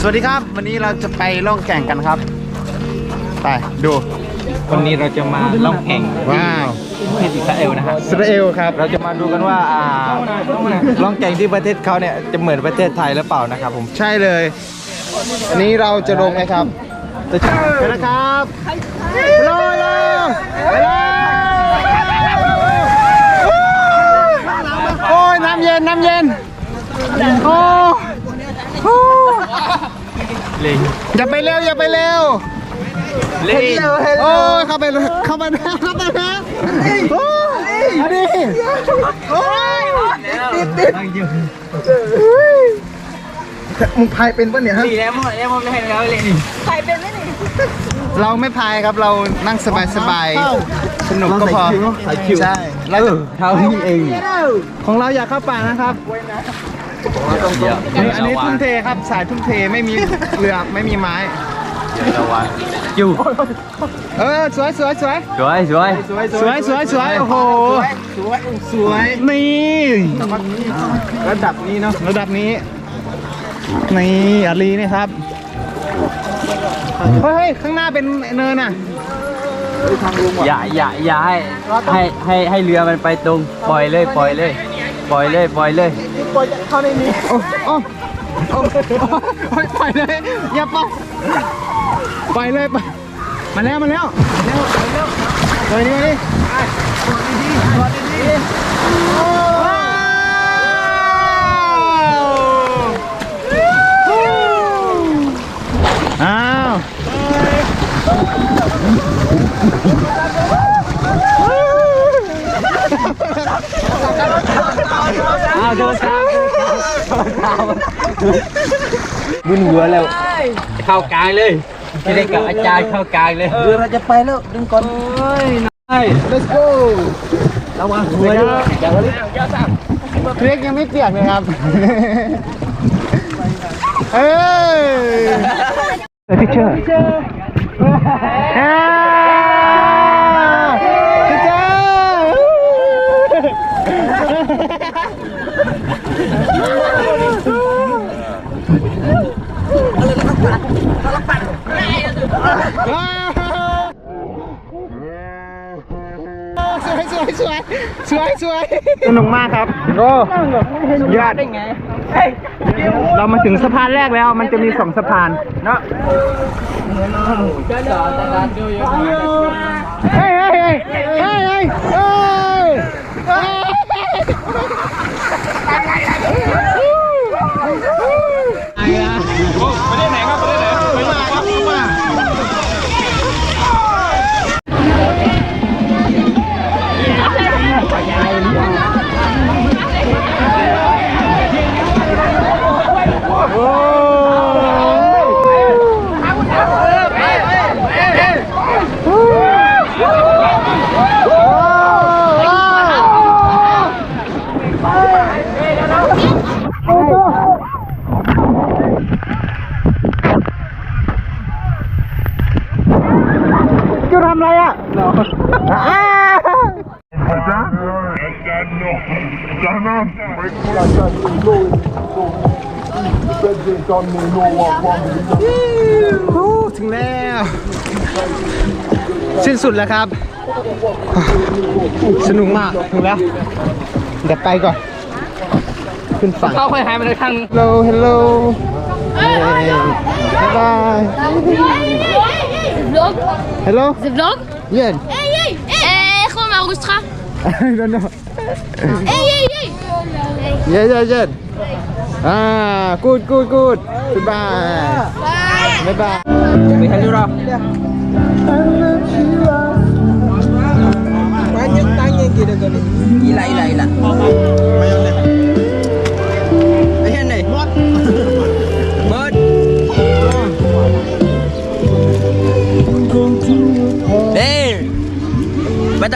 สวัสดีครับ วันนี้เราจะไปล่องแก่งกันครับ ไปดูวันนี้เราจะมาล่องแก่งว้าวที่อิสราเอลนะครับอิสราเอลครับเราจะมาดูกันว่าอ่าล่องแก่งที่ประเทศเขาเนี่ยจะเหมือนประเทศไทยหรือเปล่านะครับผมใช่เลยอันนี้เราจะลงไหมครับจะไปนะครับลงลงไปเลยโอ้ยน้ำเย็นน้ำเย็นโอ้โอ้ เล่งอย่าไปเร็วอย่าไปเร็วเล่งโอ้ยเข้าไปเลยเข้าไปนะเข้าไปนะโอ้ยอันนี้โอ้ยมึงพายเป็นปะเนี่ยฮะดีแล้วหมดแล้วหมดแล้วแล้วเลยนี่เราไม่พายครับเรานั่งสบายสบายๆสนุกก็พอใช่แล้วเท่านี้เอง ของเราอยากเข้าป่านะครับ นี่อันนี้ทุ่มเทครับสายทุ่มเทไม่มีเรือไม่มีไม้ระวังอยู่เออสวยสวยสวยสวยสวยสวยสวยสวยสวยโอ้โหสวยสวยนี่ระดับนี้เนาะระดับนี้นี่อาลีนี่ครับเฮ้ยข้างหน้าเป็นเนินอะอย่าอย่าอย่าให้ให้ให้ให้เรือมันไปตรงปล่อยเลยปล่อยเลย ปล่อยเลยปล่อยเลยโอ้โอ้โอ้โอ้ยปล่อยเลยอย่าปล่อยปล่อยเลยไปมาแล้วมาแล้วมาแล้วมาแล้วเฮ้ยนี่มาดิว้าวอ้าว อ้าวโดนตามมึนหัวแล้ว เข้ากลางเลยจะได้กับอาจารย์เข้ากลางเลยเรือเราจะไปแล้วดึงก่อนเฮ้ยนาย let's go ระวังหัวด้วยอย่าเลยเรียกยังไม่เปียกเลยครับเอ้ยพิเชอร์ อ่าพี่เจ้า สวยสวยสวยสวยสวยสนุกมากครับโอ้ยอดได้ไงเรามาถึงสะพานแรกแล้ว มันจะมีสองสะพานเนาะเฮ้ยเฮ้ยเฮ้ยเฮ้ยเฮ้ย Like that, you know it. So, best they done me, no one want me. ฮู้ถึงแล้ว สิ้นสุดแล้วครับ สนุกมาก ถึงแล้ว เดี๋ยวไปก่อน ขึ้นฝั่ง เข้าค่อยหายมาเลยครั้ง Hello Hello บ๊ายบาย Hey, hey, hey. Vlog Hello The vlog Yeah Hey, hey, hey. Eh, Comment on enregistre I don't know. Hey, hey, hey! Yeah, yeah, yeah. Ah, good, good, good. Goodbye. Bye. Bye. Bye. Mình thấy nhiêu đâu? Quá nhất tay nghe kia được rồi. Đi lại, đi lại, đi lại.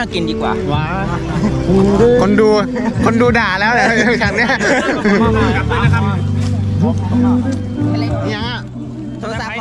กกินดีกว่า ว้าคนดู คนดูด่าแล้วแหละฉากเนี้ยยังอะโทรศัพท์